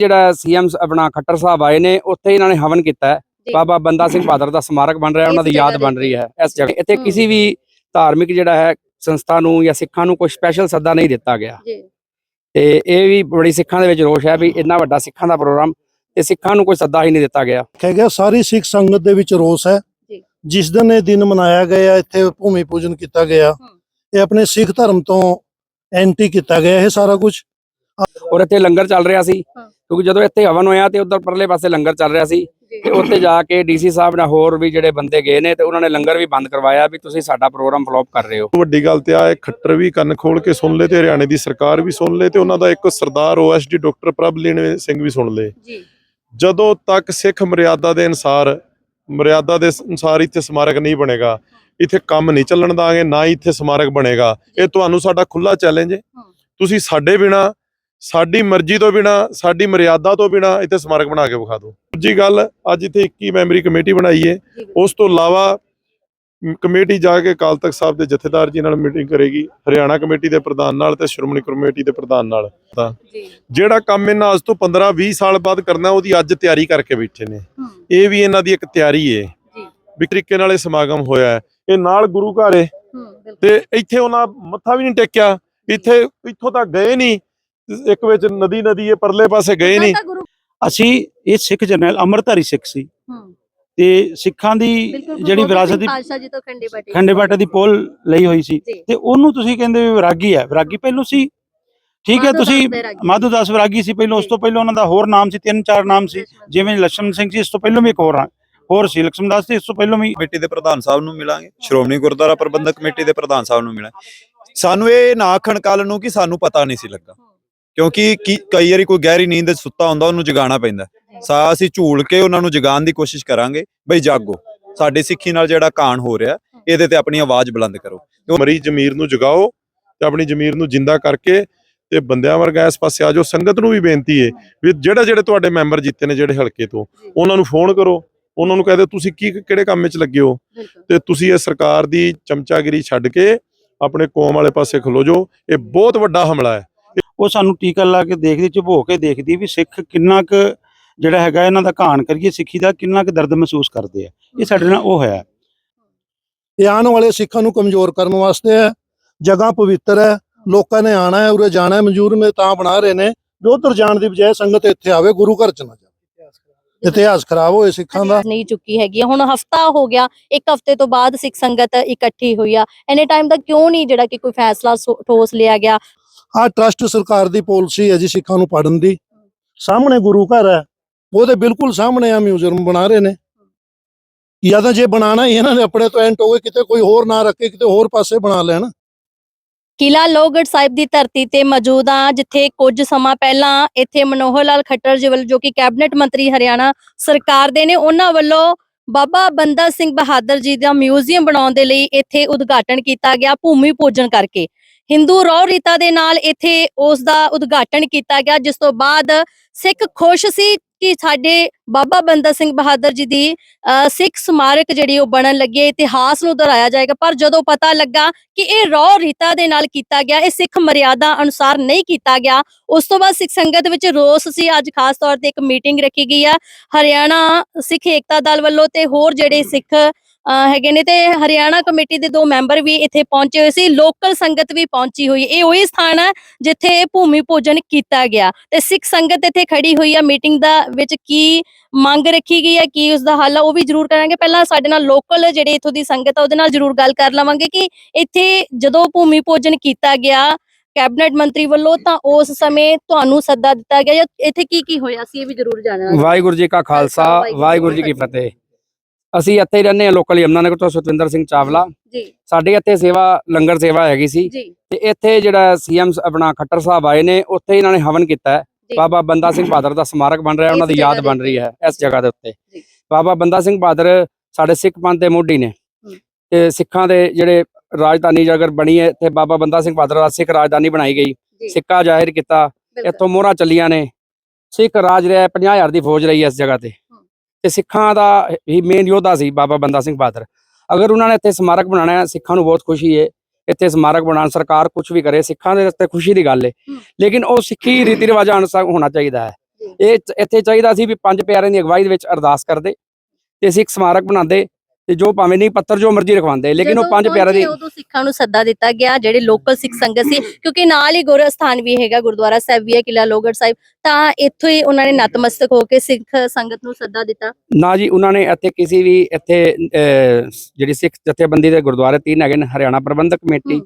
ਜਿਹੜਾ ਸੀਐਮ ਆਪਣਾ ਖੱਟਰ ਸਾਹਿਬ ਆਏ ਨੇ ਉੱਥੇ ਇਹਨਾਂ ਨੇ ਹਵਨ ਕੀਤਾ। ਬਾਬਾ ਬੰਦਾ ਸਿੰਘ ਬਹਾਦਰ ਦਾ ਸਮਾਰਕ ਬਣ ਰਿਹਾ ਉਹਨਾਂ ਦੀ ਯਾਦ ਬਣ ਰਹੀ ਹੈ ਇਸ ਜਗ੍ਹਾ ਇੱਥੇ। ਕਿਸੇ ਵੀ ਧਾਰਮਿਕ ਜਿਹੜਾ ਹੈ ਸੰਸਥਾ ਨੂੰ ਜਾਂ ਸਿੱਖਾਂ ਨੂੰ ਕੋਈ ਸਪੈਸ਼ਲ ਸੱਦਾ ਨਹੀਂ ਦਿੱਤਾ ਗਿਆ ਜੀ ਤੇ ਇਹ ਵੀ ਬੜੀ ਸਿੱਖਾਂ ਦੇ ਵਿੱਚ ਰੋਸ਼ ਹੈ ਵੀ ਇੰਨਾ ਵੱਡਾ ਸਿੱਖਾਂ ਦਾ ਪ੍ਰੋਗਰਾਮ ਤੇ ਸਿੱਖਾਂ ਨੂੰ ਕੋਈ ਸੱਦਾ ਹੀ ਨਹੀਂ ਦਿੱਤਾ ਗਿਆ ਕਿਹਾ ਗਿਆ ਸਾਰੀ ਸਿੱਖ ਸੰਗਤ ਦੇ ਵਿੱਚ ਰੋਸ ਹੈ ਜੀ। ਜਿਸ ਦਿਨ ਇਹ ਦਿਨ ਮਨਾਇਆ ਗਿਆ ਇੱਥੇ ਭੂਮੀ ਪੂਜਨ ਕੀਤਾ ਗਿਆ। ਇਹ ਆਪਣੇ ਸਿੱਖ ਧਰਮ ਤੋਂ ਐਂਟੀ ਕੀਤਾ ਗਿਆ ਇਹ ਸਾਰਾ ਕੁਝ ਔਰ ਇੱਥੇ ਲੰਗਰ ਚੱਲ ਰਿਹਾ ਸੀ। ਕਿਉਂਕਿ ਜਦੋਂ ਇੱਥੇ ਹਵਨ ਹੋਇਆ ਤੇ ਉਧਰ ਪਰਲੇ ਪਾਸੇ ਲੰਗਰ ਚੱਲ ਰਿਹਾ ਸੀ ਤੇ ਉੱਥੇ ਜਾ ਕੇ ਡੀਸੀ ਸਾਹਿਬ ਨਾਲ ਹੋਰ ਵੀ ਜਿਹੜੇ ਬੰਦੇ ਗਏ ਨੇ ਤੇ ਉਹਨਾਂ ਨੇ ਲੰਗਰ ਵੀ ਬੰਦ ਕਰਵਾਇਆ ਵੀ ਤੁਸੀਂ ਸਾਡਾ ਪ੍ਰੋਗਰਾਮ ਫਲੋਪ ਕਰ ਰਹੇ ਹੋ। ਵੱਡੀ ਗੱਲ ਤੇ ਆ ਇਹ ਖੱਟਰ ਵੀ ਕੰਨ ਖੋਲ ਕੇ ਸੁਣ ਲੇ ਤੇ ਹਰਿਆਣੇ ਦੀ ਸਰਕਾਰ ਵੀ ਸੁਣ ਲੇ ਤੇ ਉਹਨਾਂ ਦਾ ਇੱਕ ਸਰਦਾਰ ਓਐਸਡੀ ਡਾਕਟਰ ਪ੍ਰਭਲੀਨ ਸਿੰਘ ਵੀ ਸੁਣ ਲੇ ਜੀ। ਜਦੋਂ ਤੱਕ ਸਿੱਖ ਮਰਿਆਦਾ ਦੇ ਅਨਸਾਰ ਮਰਿਆਦਾ ਦੇ ਅਨਸਾਰ ਇੱਥੇ ਸਮਾਰਕ ਨਹੀਂ ਬਣੇਗਾ ਇੱਥੇ ਕੰਮ ਨਹੀਂ ਚੱਲਣ ਦਾਂਗੇ ਨਾ ਹੀ ਇੱਥੇ ਸਮਾਰਕ ਬਣੇਗਾ ਇਹ ਤੁਹਾਨੂੰ ਸਾਡਾ ਖੁੱਲਾ ਚੈਲੰਜ ਹੈ। ਤੁਸੀਂ ਸਾਡੇ ਬਿਨਾ ਸਾਡੀ ਮਰਜ਼ੀ ਤੋਂ ਬਿਨਾ ਸਾਡੀ ਮਰਿਆਦਾ ਤੋਂ ਬਿਨਾ ਇੱਥੇ ਸਮਾਰਕ ਬਣਾ ਕੇ ਵਿਖਾ ਦਿਓ। ਦੂਜੀ ਗੱਲ ਅੱਜ ਇੱਥੇ 21 ਮੈਂਬਰੀ ਕਮੇਟੀ ਬਣਾਈ ਹੈ ਉਸ ਤੋਂ ਇਲਾਵਾ ਕਮੇਟੀ ਜਾ ਕੇ ਅਕਾਲ ਤਖਤ ਸਾਹਿਬ ਦੇ ਜਥੇਦਾਰ ਜੀ ਨਾਲ ਮੀਟਿੰਗ ਕਰੇਗੀ ਹਰਿਆਣਾ ਕਮੇਟੀ ਦੇ ਪ੍ਰਧਾਨ ਨਾਲ ਤੇ ਸ਼੍ਰੋਮਣੀ ਕਮੇਟੀ ਦੇ ਪ੍ਰਧਾਨ ਨਾਲ। ਤਾਂ ਜਿਹੜਾ ਕੰਮ ਇਹਨਾਂ ਅੱਜ ਤੋਂ 15 20 ਸਾਲ ਬਾਅਦ ਕਰਨਾ ਉਹਦੀ ਅੱਜ ਤਿਆਰੀ ਕਰਕੇ ਬੈਠੇ ਨੇ। ਹੂੰ। ਇਹ ਵੀ ਇਹਨਾਂ ਦੀ ਇੱਕ ਤਿਆਰੀ ਜੀ। ਵੀ ਤਰੀਕੇ ਨਾਲ ਇਹ ਸਮਾਗਮ ਹੋਇਆ ਹੈ। ਇਹ ਨਾਲ ਗੁਰੂ ਘਰ ਏ। ਹੂੰ ਤੇ ਇੱਥੇ ਉਹਨਾਂ ਮੱਥਾ ਵੀ ਨਹੀਂ ਟੇਕਿਆ। ਇੱਥੇ ਇੱਥੋਂ ਤੱਕ ਗਏ ਨਹੀਂ। ਇੱਕ ਵਿੱਚ ਨਦੀ ਨਦੀ ਇਹ ਪਰਲੇ ਪਾਸੇ ਗਏ ਨਹੀਂ। ਅਸੀਂ ਇਹ ਸਿੱਖ ਜਰਨੈਲ ਅਮਰਧਾਰੀ ਸਿੱਖ ਸੀ। ਤੇ ਸਿੱਖਾਂ ਦੀ ਜਿਹੜੀ ਵਿਰਾਸਤ ਦੀ ਖੰਡੇ ਬਾਟੇ। ਦੀ ਪੋਲ ਲਈ ਹੋਈ ਸੀ। ਤੇ ਉਹਨੂੰ ਤੁਸੀਂ ਕਹਿੰਦੇ ਵਿਰਾਗੀ ਹੈ। ਵਿਰਾਗੀ ਪਹਿਲੋਂ ਸੀ। ਠੀਕ ਹੈ ਤੁਸੀਂ ਮਾਧੂਦਾਸ ਵਿਰਾਗੀ। ਸੀ ਪਹਿਲੋਂ। ਉਸ ਤੋਂ ਪਹਿਲਾਂ ਉਹਨਾਂ ਦਾ ਹੋਰ ਨਾਮ ਸੀ ਤਿੰਨ ਚਾਰ ਨਾਮ ਸੀ। ਜਿਵੇਂ ਲక్ష్ਮਣ ਸਿੰਘ ਸੀ ਇਸ ਤੋਂ ਪਹਿਲੋਂ ਵੀ ਇੱਕ ਹੋਰ ਆ। ਹੋਰ ਸੀ ਲక్ష్ਮਣਦਾਸ ਜੀ ਇਸ ਤੋਂ ਪਹਿਲੋਂ ਵੀ। ਕਮੇਟੀ ਦੇ ਪ੍ਰਧਾਨ ਸਾਹਿਬ ਨੂੰ ਮਿਲਾਂਗੇ। ਸ਼੍ਰੋਮਣੀ ਗੁਰਦੁਆਰਾ ਪ੍ਰਬੰਧਕ ਕਮੇਟੀ ਦੇ ਪ੍ਰਧਾਨ ਸਾਹਿਬ ਨੂੰ ਮਿਲਾਂਗੇ। ਸਾਨੂੰ ਇਹ ਨਾ ਆਖਣ ਕੱਲ ਨੂੰ ਕਿ ਸਾਨੂੰ ਪਤਾ ਨਹੀਂ ਸੀ ਲੱਗਾ। ਕਿਉਂਕਿ ਕੀ- ਕਈ ਵਾਰੀ ਕੋਈ ਗਹਿਰੀ ਨੀਂਦ 'ਚ ਸੁੱਤਾ ਹੁੰਦਾ ਉਹਨੂੰ ਜਗਾਉਣਾ ਪੈਂਦਾ। ਸਾ ਅਸੀਂ ਝੂਲ ਕੇ ਉਹਨਾਂ ਨੂੰ ਜਗਾਉਣ ਦੀ ਕੋਸ਼ਿਸ਼ ਕਰਾਂਗੇ ਬਈ ਜਾਗੋ। ਸਾਡੀ ਸਿੱਖੀ ਨਾਲ ਜਿਹੜਾ ਕਾਣ ਹੋ ਰਿਹਾ ਇਹਦੇ ਤੇ ਆਪਣੀ ਆਵਾਜ਼ ਬੁਲੰਦ ਕਰੋ। ਮਰੀ ਜ਼ਮੀਰ ਨੂੰ ਜਗਾਓ ਤੇ ਆਪਣੀ ਜ਼ਮੀਰ ਨੂੰ ਜਿੰਦਾ ਕਰਕੇ ਤੇ ਬੰਦਿਆਂ ਵਰਗਾ ਇਸ ਪਾਸੇ ਆ ਜਾਓ। ਸੰਗਤ ਨੂੰ ਵੀ ਬੇਨਤੀ ਏ ਵੀ ਜਿਹੜੇ ਜਿਹੜੇ ਤੁਹਾਡੇ ਮੈਂਬਰ ਜਿੱਤੇ ਨੇ ਜਿਹੜੇ ਹਲਕੇ ਤੋਂ ਉਹਨਾਂ ਨੂੰ ਫੋਨ ਕਰੋ। ਉਹਨਾਂ ਨੂੰ ਕਹਦੇ ਤੁਸੀਂ ਕੀ ਕਿਹੜੇ ਕੰਮ ਵਿੱਚ ਲੱਗੇ ਹੋ? ਬਿਲਕੁਲ। ਤੇ ਤੁਸੀਂ ਇਹ ਸਰਕਾਰ ਦੀ ਚਮਚਾਗਿਰੀ ਛੱਡ ਕੇ ਆਪਣੇ ਕੌਮ ਵਾਲੇ ਪਾਸੇ ਖਲੋ ਜਾਓ। ਇਹ ਬਹੁਤ ਵੱਡਾ ਹਮਲਾ ਹੈ। ਉਹ ਸਾਨੂੰ ਟੀਕਾ ਲਾ ਕੇ ਦੇਖਦੀ ਝੁਬੋ ਕੇ ਦੇਖਦੀ ਵੀ ਸਿੱਖ ਕਿੰਨਾ ਕੁ ਜਿਹੜਾ ਹੈਗਾ ਇਹਨਾਂ ਦਾ ਘਾਣ ਕਰੀਏ ਸਿੱਖੀ ਦਾ ਕਿੰਨਾ ਕੁ ਦਰਦ ਮਹਿਸੂਸ ਕਰਦੇ ਆ। ਇਹ ਸਾਡੇ ਨਾਲ ਉਹ ਹੋਇਆ। ਇਹ ਆਉਣ ਵਾਲੇ ਸਿੱਖਾਂ ਨੂੰ ਕਮਜ਼ੋਰ ਕਰਨ ਵਾਸਤੇ ਹੈ ਜਗ੍ਹਾ ਪਵਿੱਤਰ ਹੈ ਲੋਕਾਂ ਨੇ ਆਣਾ ਹੈ ਉਰੇ ਜਾਣਾ ਹੈ ਮਨਜ਼ੂਰ ਮੇ ਤਾਂ ਬਣਾ ਰਹੇ ਨੇ ਵੀ ਉੱਧਰ ਜਾਣ ਦੀ ਬਜਾਏ ਸੰਗਤ ਇੱਥੇ ਆਵੇ ਗੁਰੂ ਘਰ ਚ ਨਾ ਜਾਵੇ। ਇਤਿਹਾਸ ਖਰਾਬ ਹੋਏ ਸਿੱਖਾਂ ਦਾ। ਨਹੀਂ ਚੁੱਕੀ ਹੈਗੀ। ਹੁਣ ਹਫਤਾ ਹੋ ਗਿਆ ਇੱਕ ਹਫ਼ਤੇ ਤੋਂ ਬਾਅਦ ਸਿੱਖ ਸੰਗਤ ਇਕੱਠੀ ਹੋਈ ਆ। ਐਨੇ ਟਾਈਮ ਤੱਕ ਕਿਉਂ ਨਹੀਂ ਜਿਹੜਾ ਕਿ ਕੋਈ ਫੈਸਲਾ ਠੋਸ ਲਿਆ ਗਿਆ? ਆ ਟਰਸਟ ਸਰਕਾਰ ਦੀ ਪਾਲਿਸੀ ਹੈ ਜੀ ਸਿੱਖਾਂ ਨੂੰ ਪੜਨ ਦੀ। ਸਾਹਮਣੇ ਗੁਰੂ ਘਰ ਹੈ, ਉਹਦੇ ਬਿਲਕੁਲ ਸਾਹਮਣੇ ਆ ਮਿਊਜ਼ੀਅਮ ਬਣਾ ਰਹੇ ਨੇ। ਜਾਂ ਤਾਂ ਜੇ ਬਣਾਣਾ ਹੀ ਇਹਨਾਂ ਨੇ, ਆਪਣੇ ਤੋਂ ਐਂਟ ਹੋਵੇ ਕਿਤੇ ਕੋਈ ਹੋਰ ਨਾ ਰੱਖੇ, ਕਿਤੇ ਹੋਰ ਪਾਸੇ ਬਣਾ ਲੈਣ। ਕਿਲਾ ਲੋਹਗੜ੍ਹ ਸਾਹਿਬ ਦੀ ਧਰਤੀ ਤੇ ਮੌਜੂਦ ਆ ਜਿੱਥੇ ਕੁਝ ਸਮਾਂ ਪਹਿਲਾਂ ਇੱਥੇ ਮਨੋਹਰ ਲਾਲ ਖੱਟਰ ਜੀ ਵੱਲੋਂ ਜੋ ਕਿ ਕੈਬਨਿਟ ਮੰਤਰੀ ਹਰਿਆਣਾ ਸਰਕਾਰ ਦੇ ਨੇ, ਉਹਨਾਂ ਵੱਲੋਂ ਬਾਬਾ ਬੰਦਾ ਸਿੰਘ ਬਹਾਦਰ ਜੀ ਦਾ ਮਿਊਜ਼ੀਅਮ ਬਣਾਉਣ ਦੇ ਲਈ ਇੱਥੇ ਉਦਘਾਟਨ ਕੀਤਾ ਗਿਆ ਭੂਮੀ ਪੂਜਨ ਕਰਕੇ। ਹਿੰਦੂ ਰੌ ਰੀਤਾ ਦੇ ਨਾਲ ਇੱਥੇ ਉਸ ਦਾ ਉਦਘਾਟਨ ਕੀਤਾ ਗਿਆ ਜਿਸ ਤੋਂ ਬਾਅਦ ਸਿੱਖ ਖੁਸ਼ ਸੀ ਕਿ ਸਾਡੇ ਬਾਬਾ ਬੰਦਾ ਸਿੰਘ ਬਹਾਦਰ ਜੀ ਦੀ ਸਿੱਖ ਸਮਾਰਕ ਜਿਹੜੀ ਉਹ ਬਣਨ ਲੱਗੀ ਹੈ ਇਤਿਹਾਸ ਨੂੰ ਦੁਹਰਾਇਆ ਜਾਏਗਾ। ਪਰ ਜਦੋਂ ਪਤਾ ਲੱਗਾ ਕਿ ਇਹ ਰੌ ਰੀਤਾ ਦੇ ਨਾਲ ਕੀਤਾ ਗਿਆ ਇਹ ਸਿੱਖ ਮਰਿਆਦਾ ਅਨੁਸਾਰ ਨਹੀਂ ਕੀਤਾ ਗਿਆ ਉਸ ਤੋਂ ਬਾਅਦ ਸਿੱਖ ਸੰਗਤ ਵਿੱਚ ਰੋਸ ਸੀ। ਅੱਜ ਖਾਸ ਤੌਰ ਤੇ ਇੱਕ ਮੀਟਿੰਗ ਰੱਖੀ ਗਈ ਆ ਹਰਿਆਣਾ ਸਿੱਖ ਏਕਤਾ ਦਲ ਵੱਲੋਂ ਤੇ ਹੋਰ ਜਿਹੜੇ ਸਿੱਖ ਹੈਗੇ ਨੇ ਤੇ ਹਰਿਆਣਾ ਕਮੇਟੀ ਦੇ ਦੋ ਮੈਂਬਰ ਵੀ ਇੱਥੇ ਪਹੁੰਚੇ ਹੋਏ ਸੀ। ਲੋਕਲ ਸੰਗਤ ਵੀ ਪਹੁੰਚੀ ਹੋਈ। ਇਹ ਉਹੀ ਸਥਾਨ ਹੈ ਜਿੱਥੇ ਭੂਮੀ ਪੂਜਨ ਕੀਤਾ ਗਿਆ। ਤੇ ਸਿੱਖ ਸੰਗਤ ਇੱਥੇ ਖੜੀ ਹੋਈ ਆ। ਮੀਟਿੰਗ ਦਾ ਵਿੱਚ ਕੀ ਮੰਗ ਰੱਖੀ ਗਈ ਹੈ ਕੀ ਉਸ ਦਾ ਹੱਲ ਉਹ ਵੀ ਜ਼ਰੂਰ ਕਰਾਂਗੇ। ਪਹਿਲਾਂ ਸਾਡੇ ਨਾਲ ਲੋਕਲ ਜਿਹੜੇ ਇੱਥੋਂ ਦੀ ਸੰਗਤ ਆ ਉਹਦੇ ਨਾਲ ਜ਼ਰੂਰ ਗੱਲ ਕਰ ਲਵਾਂਗੇ ਕਿ ਇੱਥੇ ਜਦੋਂ ਭੂਮੀ ਪੂਜਨ ਕੀਤਾ ਗਿਆ ਕੈਬਨਿਟ ਮੰਤਰੀ ਵੱਲੋਂ ਤਾਂ ਉਸ ਸਮੇਂ ਤੁਹਾਨੂੰ ਸੱਦਾ ਦਿੱਤਾ ਗਿਆ ਜਾਂ ਇੱਥੇ ਕੀ ਕੀ ਹੋਇਆ ਸੀ ਇਹ ਵੀ ਜ਼ਰੂਰ ਜਾਣਨਾ। ਵਾਹਿਗੁਰੂ ਜੀ ਕਾ ਖਾਲਸਾ ਵਾਹਿਗੁਰੂ ਜੀ ਕੀ ਫਤਿਹ। ਅਸੀਂ ਇੱਥੇ ਹੀ ਰਹਿੰਦੇ ਹਾਂ ਲੋਕਲ ਯਮਨਾਨਗਰ ਤੋਂ ਸਤਵਿੰਦਰ ਸਿੰਘ ਚਾਵਲਾ। ਜੀ। ਸਾਡੇ ਇੱਥੇ ਸੇਵਾ ਲੰਗਰ ਸੇਵਾ ਹੈਗੀ ਸੀ। ਤੇ ਇੱਥੇ ਜਿਹੜਾ ਸੀਐਮ ਆਪਣਾ ਖੱਟਰ ਸਾਹਿਬ ਆਏ ਨੇ ਉੱਥੇ ਇਹਨਾਂ ਨੇ ਹਵਨ ਕੀਤਾ ਹੈ। ਬਾਬਾ ਬੰਦਾ ਸਿੰਘ ਬਹਾਦਰ ਦਾ ਸਮਾਰਕ ਬਣ ਰਿਹਾ ਉਹਨਾਂ ਦੀ ਯਾਦ ਬਣ ਰਹੀ ਹੈ ਇਸ ਜਗ੍ਹਾ ਦੇ ਉੱਤੇ। ਬਾਬਾ ਬੰਦਾ ਸਿੰਘ ਬਹਾਦਰ ਸਾਡੇ ਸਿੱਖ ਪੰਥ ਦੇ ਮੋਢੀ ਨੇ। ਤੇ ਸਿੱਖਾਂ ਦੇ ਜਿਹੜੇ ਰਾਜਧਾਨੀ ਜਗਰ ਬਣੀ ਹੈ ਤੇ ਬਾਬਾ ਬੰਦਾ ਸਿੰਘ ਬਹਾਦਰ ਦਾ ਸਿੱਖ ਰਾਜਧਾਨੀ ਬਣਾਈ ਗਈ। ਸਿੱਕਾ ਜ਼ਾਹਿਰ ਕੀਤਾ ਇੱਥੋਂ ਮੋਹਰਾਂ ਚੱਲੀਆਂ ਨੇ। ਸਿੱਖ ਰਾਜ ਰਿਹਾ 50000 ਦੀ ਫੌਜ ਰਹੀ ਹੈ ਇਸ ਜਗ੍ਹਾ ਤੇ। ਤੇ ਸਿੱਖਾਂ ਦਾ ਹੀ ਮੇਨ ਯੋਧਾ ਸੀ ਬਾਬਾ ਬੰਦਾ ਸਿੰਘ ਬਹਾਦਰ ਅਗਰ ਉਹਨਾਂ ਨੇ ਇੱਥੇ ਸਮਾਰਕ ਬਣਾਉਣਾ ਹੈ ਸਿੱਖਾਂ ਨੂੰ ਬਹੁਤ ਖੁਸ਼ੀ ਹੈ ਇੱਥੇ ਸਮਾਰਕ ਬਣਾਉਣ ਸਰਕਾਰ ਕੁਝ ਵੀ ਕਰੇ ਸਿੱਖਾਂ ਦੇ ਰਸਤੇ ਖੁਸ਼ੀ ਦੀ ਗੱਲ ਹੈ। ਲੇਕਿਨ ਉਹ ਸਿੱਖੀ ਰੀਤੀ ਰਿਵਾਜਾਂ ਅਨੁਸਾਰ ਹੋਣਾ ਚਾਹੀਦਾ ਹੈ। ਇਹ ਇੱਥੇ ਚਾਹੀਦਾ ਸੀ ਵੀ ਪੰਜ ਪਿਆਰਿਆਂ ਦੀ ਅਗਵਾਈ ਦੇ ਵਿੱਚ ਅਰਦਾਸ ਕਰਦੇ ਤੇ ਅਸੀਂ ਇੱਕ ਸਮਾਰਕ ਬਣਾਉਂਦੇ ਤੇ ਜੋ ਭਾਵੇਂ ਨਹੀਂ ਪੱਤਰ ਜੋ ਮਰਜ਼ੀ ਰਖਵਾਉਂਦੇ ਲੇਕਿਨ ਉਹ ਪੰਜ ਪਿਆਰਿਆਂ ਦੀ ਉਦੋਂ ਸਿੱਖਾਂ ਨੂੰ ਸੱਦਾ ਦਿੱਤਾ ਗਿਆ ਜਿਹੜੇ ਲੋਕਲ ਸਿੱਖ ਸੰਗਤ ਸੀ ਕਿਉਂਕਿ ਨਾਲ ਹੀ ਗੁਰੂ ਸਥਾਨ ਵੀ ਹੈਗਾ ਗੁਰਦੁਆਰਾ ਸਾਹਿਬ ਵੀ ਹੈ ਕਿਲਾ ਲੋਹਗੜ੍ਹ ਸਾਹਿਬ ਤਾਂ ਇੱਥੋਂ ਹੀ ਉਹਨਾਂ ਨੇ ਨਤਮਸਤਕ ਹੋ ਕੇ ਸਿੱਖ ਸੰਗਤ ਨੂੰ ਸੱਦਾ ਦਿੱਤਾ। ਨਾ ਜੀ ਉਹਨਾਂ ਨੇ ਇੱਥੇ ਕਿਸੇ ਵੀ ਇੱਥੇ ਜਿਹੜੀ ਸਿੱਖ ਜਥੇਬੰਦੀ ਦੇ ਗੁਰਦੁਆਰੇ ਤਿੰਨ ਹੈਗੇ ਨੇ ਹਰਿਆਣਾ ਪ੍ਰਬੰਧਕ ਕਮੇਟੀ।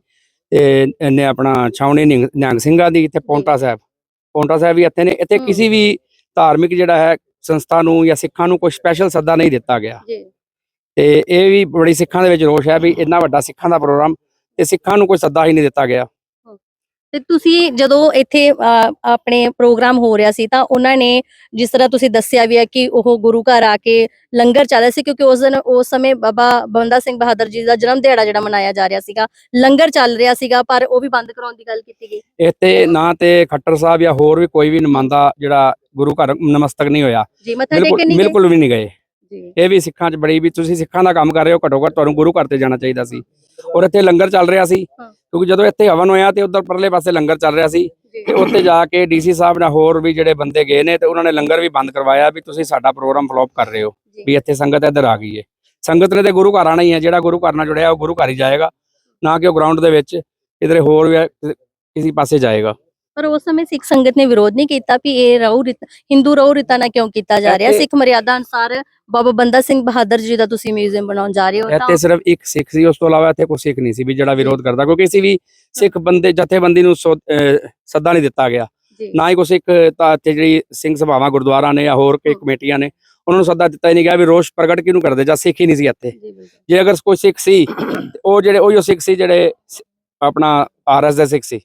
ਤੇ ਇਹਨੇ ਆਪਣਾ ਛਾਉਣੀ ਨਿਹੰਗ ਸਿੰਘਾਂ ਦੀ ਇੱਥੇ ਪੌਂਟਾ ਸਾਹਿਬ। ਪੌਂਟਾ ਸਾਹਿਬ ਵੀ ਇੱਥੇ ਨੇ। ਇੱਥੇ। ਕਿਸੇ ਵੀ ਧਾਰਮਿਕ ਜਿਹੜਾ ਹੈ ਸੰਸਥਾ ਨੂੰ ਜਾਂ ਸਿੱਖਾਂ ਨੂੰ ਕੋਈ ਸਪੈਸ਼ਲ ਸੱਦਾ ਨਹੀਂ ਦਿੱਤਾ ਗਿਆ। ਜੀ। ਤੇ ਇਹ ਵੀ ਬੜੀ ਸਿੱਖਾਂ ਦੇ ਵਿੱਚ ਰੋਸ਼ ਹੈ ਵੀ ਇੰਨਾ ਵੱਡਾ ਸਿੱਖਾਂ ਦਾ ਪ੍ਰੋਗਰਾਮ ਤੇ ਸਿੱਖਾਂ ਨੂੰ ਕੋਈ ਸੱਦਾ ਹੀ ਨਹੀਂ ਦਿੱਤਾ ਗਿਆ। ਤੇ ਤੁਸੀਂ ਜਦੋਂ ਇੱਥੇ ਆਪਣੇ ਪ੍ਰੋਗਰਾਮ ਹੋ ਰਿਹਾ ਸੀ ਤਾਂ ਉਹਨਾਂ ਨੇ ਜਿਸ ਤਰ੍ਹਾਂ ਤੁਸੀਂ ਦੱਸਿਆ ਵੀ ਹੈ ਕਿ ਉਹ ਗੁਰੂ ਘਰ ਆ ਕੇ ਲੰਗਰ ਚੱਲ ਰਿਹਾ ਸੀ ਕਿਉਂਕਿ ਉਸ ਦਿਨ ਉਸ ਸਮੇਂ ਬਾਬਾ ਬੰਦਾ ਸਿੰਘ ਬਹਾਦਰ ਜੀ ਦਾ ਜਨਮ ਦਿਹਾੜਾ ਜਿਹੜਾ ਮਨਾਇਆ ਜਾ ਰਿਹਾ ਸੀਗਾ। ਲੰਗਰ ਚੱਲ ਰਿਹਾ ਸੀਗਾ ਪਰ ਉਹ ਵੀ ਬੰਦ ਕਰਾਉਣ ਦੀ ਗੱਲ ਕੀਤੀ ਗਈ। ਇੱਥੇ ਨਾ ਤੇ ਖੱਟਰ ਸਾਹਿਬ ਜਾਂ ਹੋਰ ਵੀ ਕੋਈ ਵੀ ਨੁਮਾਇੰਦਾ ਜਿਹੜਾ ਗੁਰੂ ਘਰ ਨਮਸਤਕ ਨਹੀਂ ਹੋਇਆ ਬਿਲਕੁਲ ਵੀ ਨਹੀਂ ਗਏ। ਇਹ ਵੀ ਸਿੱਖਾਂ 'ਚ ਬੜੀ ਵੀ ਤੁਸੀਂ ਸਿੱਖਾਂ ਦਾ ਕੰਮ ਕਰ ਰਹੇ ਹੋ ਘੱਟੋ ਘੱਟ ਤੁਹਾਨੂੰ ਗੁਰੂ ਘਰ ਤੇ ਜਾਣਾ ਚਾਹੀਦਾ ਸੀ। ਔਰ ਇੱਥੇ ਲੰਗਰ ਚੱਲ ਰਿਹਾ ਸੀ। ਕਿਉਂਕਿ ਜਦੋਂ ਇੱਥੇ ਹਵਨ ਹੋਇਆ ਤੇ ਉਧਰ ਪਰਲੇ ਪਾਸੇ ਲੰਗਰ ਚੱਲ ਰਿਹਾ ਸੀ ਤੇ ਉੱਥੇ ਜਾ ਕੇ ਡੀਸੀ ਸਾਹਿਬ ਨਾਲ ਹੋਰ ਵੀ ਜਿਹੜੇ ਬੰਦੇ ਗਏ ਨੇ ਤੇ ਉਹਨਾਂ ਨੇ ਲੰਗਰ ਵੀ ਬੰਦ ਕਰਵਾਇਆ ਵੀ ਤੁਸੀਂ ਸਾਡਾ ਪ੍ਰੋਗਰਾਮ ਫਲੋਪ ਕਰ ਰਹੇ ਹੋ। ਵੀ ਇੱਥੇ ਸੰਗਤ ਇੱਧਰ ਆ ਗਈ ਹੈ ਸੰਗਤ ਨੇ ਤੇ ਗੁਰੂ ਘਰ ਆਣਾ ਹੀ ਹੈ ਜਿਹੜਾ ਗੁਰੂ ਘਰ ਨਾਲ ਜੁੜਿਆ ਉਹ ਗੁਰੂ ਘਰ ਹੀ ਜਾਏਗਾ ਨਾ ਕਿ ਉਹ ਗਰਾਊਂਡ ਦੇ ਵਿੱਚ ਕਿਧਰੇ ਹੋਰ ਵੀ ਕਿਸੇ ਪਾਸੇ ਜਾਏਗਾ। ਪਰ ਉਸ ਸਮੇਂ ਸਿੱਖ ਸੰਗਤ ਨੇ ਵਿਰੋਧ ਨਹੀਂ ਕੀਤਾ ਵੀ ਇਹ ਰਿਤ ਹਿੰਦੂ ਰਹੂ ਰਿਤਾ ਨਾ ਕਿਉਂ ਕੀਤਾ ਜਾ ਰਿਹਾ? ਸਿੱਖ ਮਰਿਆਦਾ ਅਨੁਸਾਰ ਬਾਬਾ ਬੰਦਾ ਸਿੰਘ ਬਹਾਦਰ ਜੀ ਦਾ ਤੁਸੀਂ ਮਿਊਜ਼ੀਅਮ ਬਣਾਉਣ ਜਾ ਰਹੇ ਹੋ ਤਾਂ ਇੱਥੇ ਸਿਰਫ ਇੱਕ ਸਿੱਖ ਸੀ ਉਸ ਤੋਂ ਇਲਾਵਾ ਇੱਥੇ ਕੋਈ ਸਿੱਖ ਨਹੀਂ ਸੀ ਵੀ ਜਿਹੜਾ ਵਿਰੋਧ ਕਰਦਾ ਕਿਉਂਕਿ ਕਿਸੇ ਵੀ ਸਿੱਖ ਬੰਦੇ ਜਥੇਬੰਦੀ ਨੂੰ ਸੱਦਾ ਨਹੀਂ ਦਿੱਤਾ ਗਿਆ। ਨਾ ਹੀ ਕੋਈ ਸਿੱਖ ਤਾਂ ਇੱਥੇ ਜਿਹੜੀ ਸਿੰਘ ਸਭਾਵਾਂ ਗੁਰਦੁਆਰਾ ਨੇ ਜਾਂ ਹੋਰ ਕਈ। ਕਮੇਟੀਆਂ ਨੇ ਉਹਨਾਂ ਨੂੰ ਸੱਦਾ ਦਿੱਤਾ ਹੀ ਨਹੀਂ ਗਿਆ ਵੀ ਰੋਸ਼ ਪ੍ਰਗਟ ਕਿਹਨੂੰ ਕਰਦੇ ਜਾਂ ਸਿੱਖ ਹੀ ਨਹੀਂ ਸੀ ਇੱਥੇ। ਜੀ ਅਗਰ ਕੋਈ ਸਿੱਖ ਸੀ ਉਹ ਜਿਹੜੇ ਉਹੀ ਸਿੱਖ ਸੀ ਜਿਹੜੇ ਆਪਣਾ ਆਰਐਸ ਦੇ ਸਿੱਖ ਸੀ।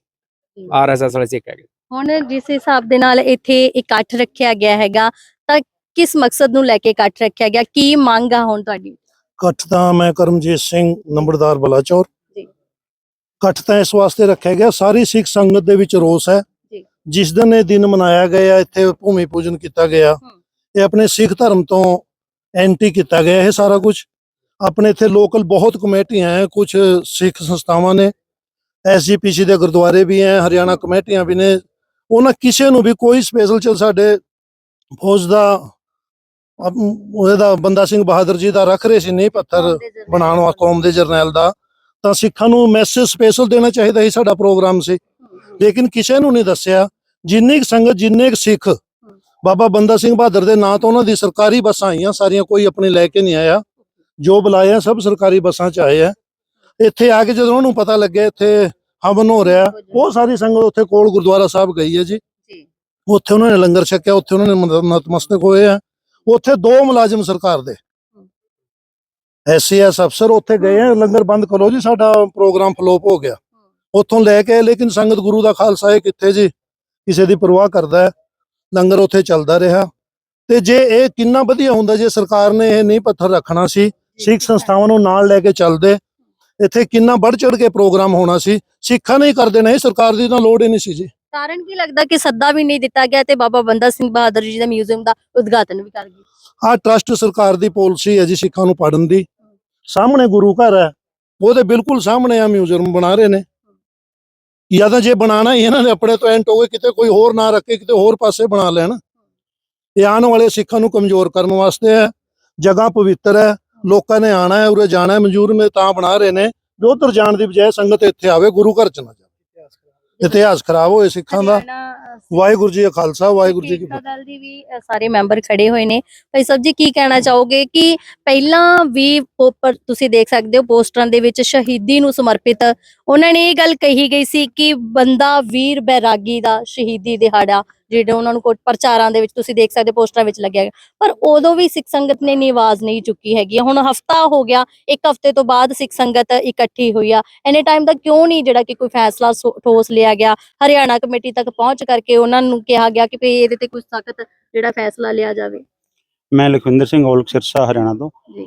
ਆਰਐਸਐਸ ਵਾਲੇ ਸਿੱਖ ਹੈਗੇ। ਹੁਣ ਜਿਸ ਹਿਸਾਬ ਦੇ ਨਾਲ ਇੱਥੇ ਇਕੱਠ ਰੱਖਿਆ ਗਿਆ ਹੈਗਾ ਤਾਂ ਕਿਸ ਮਕਸਦ ਨੂੰ ਲੈ ਕੇ ਇਕੱਠ ਰੱਖਿਆ ਗਿਆ? ਕੀ ਮੰਗ ਆ ਹੁਣ ਤੁਹਾਡੀ? ਇਕੱਠ ਤਾਂ ਮੈਂ ਕਰਮਜੀਤ ਸਿੰਘ ਨੰਬਰਦਾਰ ਬਲਾਚੌਰ। ਜੀ। ਇਕੱਠ ਤਾਂ ਇਸ ਵਾਸਤੇ ਰੱਖਿਆ ਗਿਆ ਸਾਰੀ ਸਿੱਖ ਸੰਗਤ ਦੇ ਵਿੱਚ ਰੋਸ ਹੈ। ਜੀ। ਜਿਸ ਦਿਨ ਇਹ ਦਿਨ ਮਨਾਇਆ ਗਿਆ ਇੱਥੇ ਭੂਮੀ ਪੂਜਨ ਕੀਤਾ ਗਿਆ ਹਮ। ਇਹ ਆਪਣੇ ਸਿੱਖ ਧਰਮ ਤੋਂ ਐਂਟੀ ਕੀਤਾ ਗਿਆ ਇਹ ਸਾਰਾ ਕੁਝ ਆਪਣੇ ਇੱਥੇ ਲੋਕਲ ਬਹੁਤ ਕਮੇਟੀਆਂ ਹੈ ਕੁਝ ਸਿੱਖ ਸੰਸਥਾਵਾਂ ਨੇ। ਐਸਜੀਪੀਸੀ ਦੇ ਗੁਰਦੁਆਰੇ ਵੀ ਹੈ ਹਰਿਆਣਾ ਕਮੇਟੀਆਂ ਵੀ ਨੇ। ਉਹਨਾਂ ਕਿਸੇ ਨੂੰ ਵੀ ਕੋਈ ਸਪੈਸ਼ਲ ਚ ਸਾਡੇ ਫੌਜ ਦਾ ਉਹਦਾ ਬੰਦਾ ਸਿੰਘ ਬਹਾਦਰ ਜੀ ਦਾ ਰੱਖ ਰਹੇ ਸੀ ਨਹੀਂ ਪੱਥਰ ਬਣਾਉਣ ਵਾ ਕੌਮ ਦੇ ਜਰਨੈਲ ਦਾ। ਤਾਂ ਸਿੱਖਾਂ ਨੂੰ ਮੈਸੇਜ ਸਪੈਸ਼ਲ ਦੇਣਾ ਚਾਹੀਦਾ ਸੀ ਸਾਡਾ ਪ੍ਰੋਗਰਾਮ ਸੀ। ਲੇਕਿਨ ਕਿਸੇ ਨੂੰ ਨਹੀਂ ਦੱਸਿਆ। ਜਿੰਨੀ ਸੰਗਤ ਜਿੰਨੇ ਸਿੱਖ ਬਾਬਾ ਬੰਦਾ ਸਿੰਘ ਬਹਾਦਰ ਦੇ ਨਾਂ ਤੋਂ ਉਹਨਾਂ ਦੀ ਸਰਕਾਰੀ ਬੱਸਾਂ ਆਈਆਂ ਸਾਰੀਆਂ ਕੋਈ ਆਪਣੀ ਲੈ ਕੇ ਨਹੀਂ ਆਇਆ। ਜੋ ਬੁਲਾਇਆ ਸਭ ਸਰਕਾਰੀ ਬੱਸਾਂ 'ਚ ਆਏ ਆ। ਇੱਥੇ ਆ ਕੇ ਜਦੋਂ ਉਹਨਾਂ ਪਤਾ ਲੱਗਿਆ ਇੱਥੇ ਹਵਨ ਹੋ ਰਿਹਾ। ਉਹ ਸਾਰੀ ਸੰਗਤ ਉੱਥੇ ਕੋਲ ਗੁਰਦੁਆਰਾ ਸਾਹਿਬ ਗਈ ਹੈ ਜੀ। ਉੱਥੇ ਉਹਨਾਂ ਨੇ ਲੰਗਰ ਛਕਿਆ ਉੱਥੇ ਉਹਨਾਂ ਨੇ ਨਤਮਸਤਕ ਹੋਏ ਆ। ਉੱਥੇ ਦੋ ਮੁਲਾਜ਼ਮ ਸਰਕਾਰ ਦੇ। ਐਸਸੀਐਸ ਅਫਸਰ ਉੱਥੇ ਗਏ ਆ ਲੰਗਰ ਬੰਦ ਕਰੋ ਜੀ ਸਾਡਾ ਪ੍ਰੋਗਰਾਮ ਫਲੋਪ ਹੋ ਗਿਆ। ਉੱਥੋਂ ਲੈ ਕੇ ਲੇਕਿਨ ਸੰਗਤ ਗੁਰੂ ਦਾ ਖਾਲਸਾ ਇਹ ਕਿੱਥੇ ਜੀ? ਕਿਸੇ ਦੀ ਪਰਵਾਹ ਕਰਦਾ ਹੈ। ਲੰਗਰ ਉੱਥੇ ਚੱਲਦਾ ਰਿਹਾ। ਤੇ ਜੇ ਇਹ ਕਿੰਨਾ ਵਧੀਆ ਹੁੰਦਾ ਜੇ ਸਰਕਾਰ ਨੇ ਇਹ ਨਹੀਂ ਪੱਥਰ ਰੱਖਣਾ ਸੀ ਸਿੱਖ ਸੰਸਥਾਵਾਂ ਨੂੰ ਨਾਲ ਲੈ ਕੇ ਚੱਲਦੇ ਇੱਥੇ ਕਿੰਨਾ ਵੱਧ ਚੜ ਕੇ ਪ੍ਰੋਗਰਾਮ ਹੋਣਾ ਸੀ ਸਿੱਖਾਂ ਨੇ ਹੀ ਕਰ ਦੇਣਾ ਸੀ ਸਰਕਾਰ ਦੀ ਤਾਂ ਲੋੜ ਹੀ ਨਹੀਂ ਸੀ ਜੀ। ਕਾਰਨ ਕੀ ਲੱਗਦਾ ਕਿ ਸੱਦਾ ਵੀ ਨਹੀਂ ਦਿੱਤਾ ਗਿਆ ਤੇ ਬਾਬਾ ਬੰਦਾ ਸਿੰਘ ਬਹਾਦਰ ਜੀ ਦਾ ਮਿਊਜ਼ੀਅਮ ਦਾ ਉਦਘਾਟਨ ਵੀ ਕਰ ਗਈ ਆਹ ਟਰਸਟ ਸਰਕਾਰ ਦੀ ਪਾਲਿਸੀ ਹੈ ਜੀ ਸਿੱਖਾਂ ਨੂੰ ਪੜਨ ਦੀ। ਸਾਹਮਣੇ ਗੁਰੂ ਘਰ ਹੈ ਉਹਦੇ ਬਿਲਕੁਲ ਸਾਹਮਣੇ ਆ ਮਿਊਜ਼ੀਅਮ ਬਣਾ ਰਹੇ ਨੇ। ਜਾਂ ਤਾਂ ਜੇ ਬਣਾਣਾ ਹੀ ਇਹਨਾਂ ਨੇ ਆਪਣੇ ਤੋਂ ਐਂਟ ਹੋਵੇ ਕਿਤੇ ਕੋਈ ਹੋਰ ਨਾ ਰੱਖੇ ਕਿਤੇ ਹੋਰ ਪਾਸੇ ਬਣਾ ਲੈਣ। ਇਹ ਆਉਣ ਵਾਲੇ ਸਿੱਖਾਂ ਨੂੰ ਕਮਜ਼ੋਰ ਕਰਨ ਵਾਸਤੇ ਹੈ ਜਗ੍ਹਾ ਪਵਿੱਤਰ ਹੈ ਲੋਕਾਂ ਨੇ ਆਣਾ ਹੈ ਉਰੇ ਜਾਣਾ ਹੈ ਮਨਜ਼ੂਰ ਮੇ ਤਾਂ ਬਣਾ ਰਹੇ ਨੇ ਵੀ ਉੱਧਰ ਜਾਣ ਦੀ ਬਜਾਏ ਸੰਗਤ ਇੱਥੇ ਆਵੇ ਗੁਰੂ ਘਰ ਚ ਨਾ ਜਾਵੇ। ਇਤਿਹਾਸ ਖਰਾਬ ਹੋਏ ਸਿੱਖਾਂ ਦਾ। ਵਾਹਿਗੁਰੂ ਜੀ ਖਾਲਸਾ ਵਾਹਿਗੁਰੂ ਜੀ ਕੀ ਫਤਿਹ। ਦਲ ਦੀ ਵੀ ਸਾਰੇ ਮੈਂਬਰ ਖੜੇ ਹੋਏ ਨੇ। ਭਾਈ ਸਾਹਿਬ ਜੀ ਕੀ ਕਹਿਣਾ ਚਾਹੋਗੇ ਕਿ ਪਹਿਲਾਂ ਵੀ ਪੋਪਰ ਤੁਸੀਂ ਦੇਖ ਸਕਦੇ ਹੋ ਪੋਸਟਰਾਂ ਦੇ ਵਿੱਚ ਸ਼ਹੀਦੀ ਨੂੰ ਸਮਰਪਿਤ। ਉਹਨਾਂ ਨੇ ਇਹ ਗੱਲ ਕਹੀ ਗਈ ਸੀ ਕਿ ਬੰਦਾ ਵੀਰ ਬੈਰਾਗੀ ਦਾ ਸ਼ਹੀਦੀ ਦਿਹਾੜਾ ਜਿਹੜੇ ਉਹਨਾਂ ਨੂੰ ਕੋਈ ਪ੍ਰਚਾਰਾਂ ਦੇ ਵਿੱਚ ਤੁਸੀਂ ਦੇਖ ਸਕਦੇ ਪੋਸਟਰਾਂ ਵਿੱਚ ਲੱਗਿਆ ਗਿਆ ਪਰ ਉਦੋਂ ਵੀ ਸਿੱਖ ਸੰਗਤ ਨੇ ਨੀ ਆਵਾਜ਼ ਨਹੀਂ ਚੁੱਕੀ ਹੈਗੀ। ਹੁਣ ਹਫਤਾ ਹੋ ਗਿਆ ਇੱਕ ਹਫ਼ਤੇ ਤੋਂ ਬਾਅਦ ਸਿੱਖ ਸੰਗਤ ਇਕੱਠੀ ਹੋਈ ਆ। ਐਨੇ ਟਾਈਮ ਦਾ ਕਿਉਂ ਨਹੀਂ ਜਿਹੜਾ ਕਿ ਕੋਈ ਫੈਸਲਾ ਠੋਸ ਲਿਆ ਗਿਆ? ਹਰਿਆਣਾ ਕਮੇਟੀ ਤੱਕ ਪਹੁੰਚ ਕਰਕੇ ਉਹਨਾਂ ਨੂੰ ਕਿਹਾ ਗਿਆ ਕਿ ਭਈ ਇਹਦੇ ਤੇ ਕੁਝ ਸਖਤ ਜਿਹੜਾ ਫੈਸਲਾ ਲਿਆ ਜਾਵੇ। ਮੈਂ ਲਖਵਿੰਦਰ ਸਿੰਘ ਔਲਖ ਸਿਰਸਾ ਹਰਿਆਣਾ ਤੋਂ। ਜੀ।